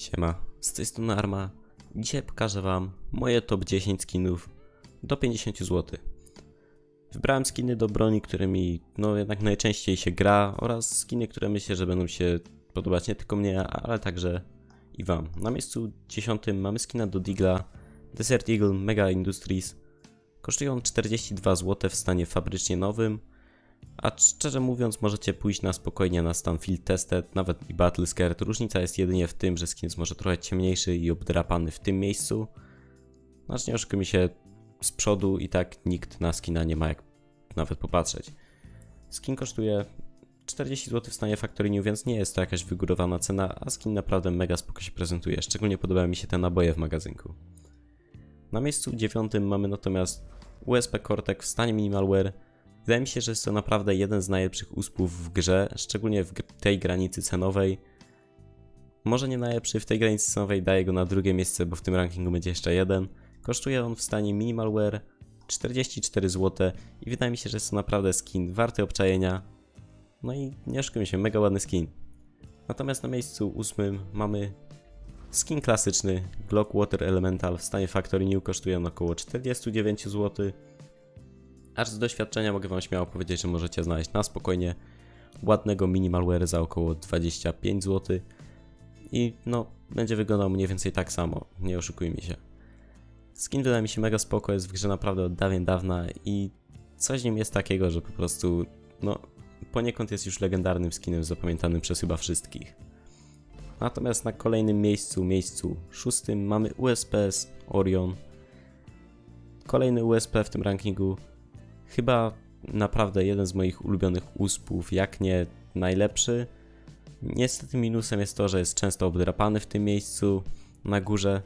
Siema, z tej strony Arma. Dzisiaj pokażę wam moje top 10 skinów do 50 zł. Wybrałem skiny do broni, którymi no jednak najczęściej się gra oraz skiny, które myślę, że będą się podobać nie tylko mnie, ale także i wam. Na miejscu 10 mamy skina do Digla Desert Eagle Mega Industries. Kosztują on 42 zł w stanie fabrycznie nowym, a szczerze mówiąc, możecie pójść na spokojnie na stan Field Tested, nawet i Battle Scared. Różnica jest jedynie w tym, że skin jest może trochę ciemniejszy i obdrapany w tym miejscu. Znaczy nie oszukujmy się, z przodu i tak nikt na skina nie ma jak nawet popatrzeć. Skin kosztuje 40 zł w stanie Factory New, więc nie jest to jakaś wygórowana cena, a skin naprawdę mega spoko się prezentuje. Szczególnie podobają mi się te naboje w magazynku. Na miejscu dziewiątym mamy natomiast USP Cortex w stanie Minimalware. Wydaje mi się, że jest to naprawdę jeden z najlepszych uspów w grze, szczególnie w tej granicy cenowej. Może nie najlepszy w tej granicy cenowej, daję go na drugie miejsce, bo w tym rankingu będzie jeszcze jeden. Kosztuje on w stanie Minimalware 44 zł i wydaje mi się, że jest to naprawdę skin warty obczajenia. No i nie oszukujmy się, mega ładny skin. Natomiast na miejscu ósmym mamy skin klasyczny Glock Water Elemental w stanie Factory New kosztuje on około 49 zł. Aż z doświadczenia mogę Wam śmiało powiedzieć, że możecie znaleźć na spokojnie ładnego minimalware za około 25 zł. I no, będzie wyglądał mniej więcej tak samo, nie oszukujmy się. Skin wydaje mi się mega spoko, jest w grze naprawdę od dawien dawna i coś w nim jest takiego, że po prostu, no, poniekąd jest już legendarnym skinem zapamiętanym przez chyba wszystkich. Natomiast na kolejnym miejscu, miejscu szóstym mamy USPS Orion. Kolejny USP w tym rankingu chyba naprawdę jeden z moich ulubionych uspów, jak nie najlepszy. Niestety minusem jest to, że jest często obdrapany w tym miejscu na górze.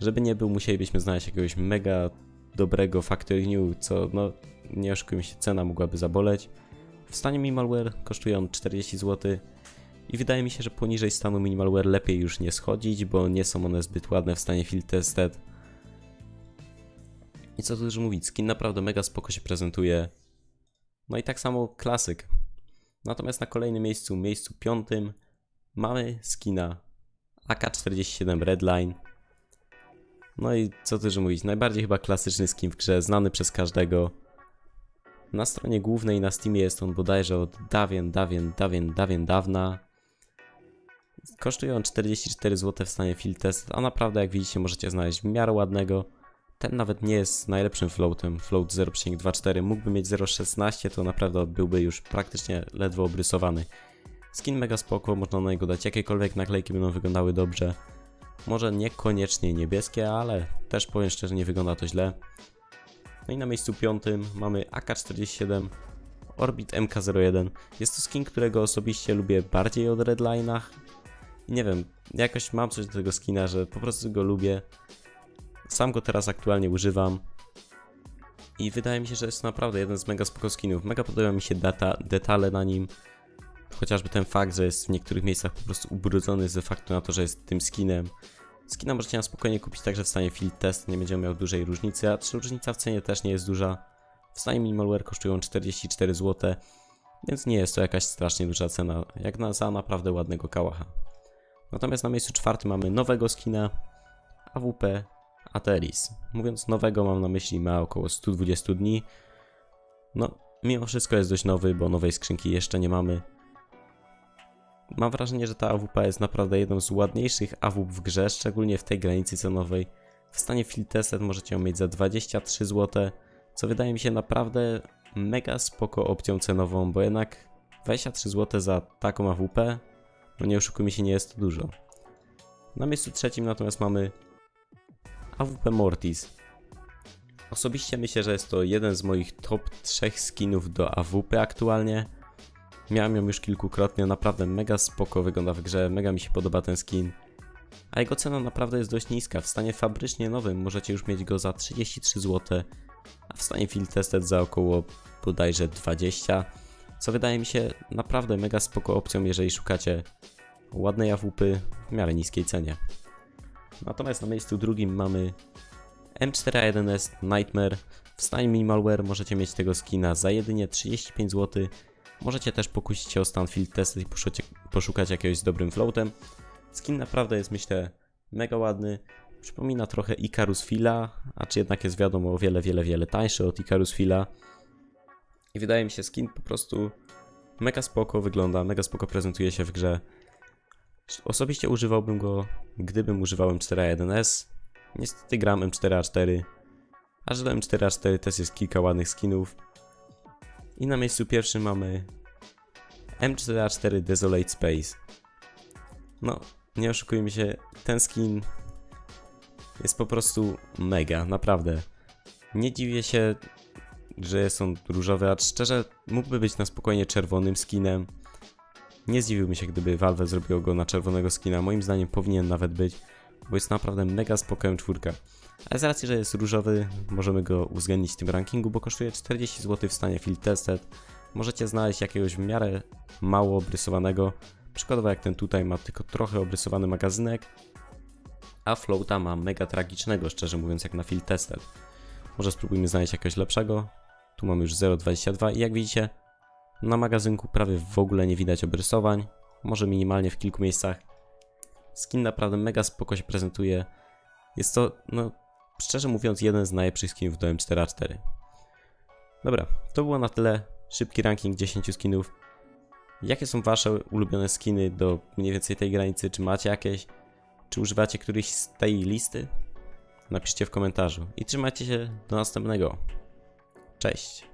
Żeby nie był, musielibyśmy znaleźć jakiegoś mega dobrego Factory New, co no nie oszukujmy się, cena mogłaby zaboleć. W stanie Minimalware kosztuje on 40 zł i wydaje mi się, że poniżej stanu Minimalware lepiej już nie schodzić, bo nie są one zbyt ładne w stanie Field Tested. I co tu dużo mówić, skin naprawdę mega spoko się prezentuje. No i tak samo klasyk. Natomiast na kolejnym miejscu, miejscu piątym, mamy skina AK-47 Redline. No i co tu dużo mówić, najbardziej chyba klasyczny skin w grze, znany przez każdego. Na stronie głównej na Steamie jest on bodajże od dawien, dawien, dawien, dawien dawna. Kosztuje on 44 zł w stanie Field Test, a naprawdę jak widzicie możecie znaleźć w miarę ładnego. Ten nawet nie jest najlepszym floatem, float 0.24, mógłby mieć 0.16, to naprawdę byłby już praktycznie ledwo obrysowany. Skin mega spoko, można na niego dać jakiekolwiek naklejki, będą wyglądały dobrze. Może niekoniecznie niebieskie, ale też powiem szczerze, nie wygląda to źle. No i na miejscu piątym mamy AK-47 Orbit MK01. Jest to skin, którego osobiście lubię bardziej od Redline'ach. Nie wiem, jakoś mam coś do tego skina, że po prostu go lubię. Sam go teraz aktualnie używam. I wydaje mi się, że jest naprawdę jeden z mega spoko skinów. Mega podoba mi się data, detale na nim. Chociażby ten fakt, że jest w niektórych miejscach po prostu ubrudzony ze faktu na to, że jest tym skinem. Skina możecie na spokojnie kupić także w stanie field test, nie będzie miał dużej różnicy, a różnica w cenie też nie jest duża. W stanie minimalware kosztują 44 zł, więc nie jest to jakaś strasznie duża cena, jak na, za naprawdę ładnego kałacha. Natomiast na miejscu czwartym mamy nowego skina AWP Ateris. Mówiąc nowego mam na myśli ma około 120 dni. No, mimo wszystko jest dość nowy, bo nowej skrzynki jeszcze nie mamy. Mam wrażenie, że ta AWP jest naprawdę jedną z ładniejszych AWP w grze, szczególnie w tej granicy cenowej. W stanie Field Tested możecie ją mieć za 23 zł, co wydaje mi się naprawdę mega spoko opcją cenową, bo jednak 23 zł za taką AWP, no nie oszukujmy się, nie jest to dużo. Na miejscu trzecim natomiast mamy AWP Mortis. Osobiście myślę, że jest to jeden z moich top 3 skinów do AWP aktualnie. Miałem ją już kilkukrotnie, naprawdę mega spoko wygląda w grze, mega mi się podoba ten skin. A jego cena naprawdę jest dość niska. W stanie fabrycznie nowym możecie już mieć go za 33 zł, a w stanie field tested za około bodajże 20, co wydaje mi się naprawdę mega spoko opcją, jeżeli szukacie ładnej AWP w miarę niskiej cenie. Natomiast na miejscu drugim mamy M4A1S Nightmare. W stanie Minimalware możecie mieć tego skina za jedynie 35 zł. Możecie też pokusić się o stan field tested i poszukać jakiegoś z dobrym floatem. Skin naprawdę jest myślę mega ładny. Przypomina trochę Icarus Fila, a czy jednak jest wiadomo o wiele, wiele, wiele tańszy od Icarus Fila. I wydaje mi się skin po prostu mega spoko wygląda, mega spoko prezentuje się w grze. Osobiście używałbym go, gdybym używał M4A1S. Niestety gram M4A4, a że do M4A4 też jest kilka ładnych skinów. I na miejscu pierwszym mamy M4A4 Desolate Space. No, nie oszukujmy się, ten skin jest po prostu mega, naprawdę. Nie dziwię się, że jest on różowy, a szczerze mógłby być na spokojnie czerwonym skinem. Nie zdziwiłbym się, gdyby Valve zrobiło go na czerwonego skina. Moim zdaniem powinien nawet być, bo jest naprawdę mega spokojna czwórka. Ale z racji, że jest różowy, możemy go uwzględnić w tym rankingu, bo kosztuje 40 zł w stanie Field Tested. Możecie znaleźć jakiegoś w miarę mało obrysowanego. Przykładowo jak ten tutaj ma tylko trochę obrysowany magazynek, a Floata ma mega tragicznego, szczerze mówiąc, jak na Field Tested. Może spróbujmy znaleźć jakiegoś lepszego. Tu mamy już 0,22 i jak widzicie, na magazynku prawie w ogóle nie widać obrysowań. Może minimalnie w kilku miejscach. Skin naprawdę mega spoko się prezentuje. Jest to, no, szczerze mówiąc, jeden z najlepszych skinów do M4A4. Dobra, to było na tyle. Szybki ranking 10 skinów. Jakie są wasze ulubione skiny do mniej więcej tej granicy? Czy macie jakieś? Czy używacie któryś z tej listy? Napiszcie w komentarzu. I trzymajcie się do następnego. Cześć.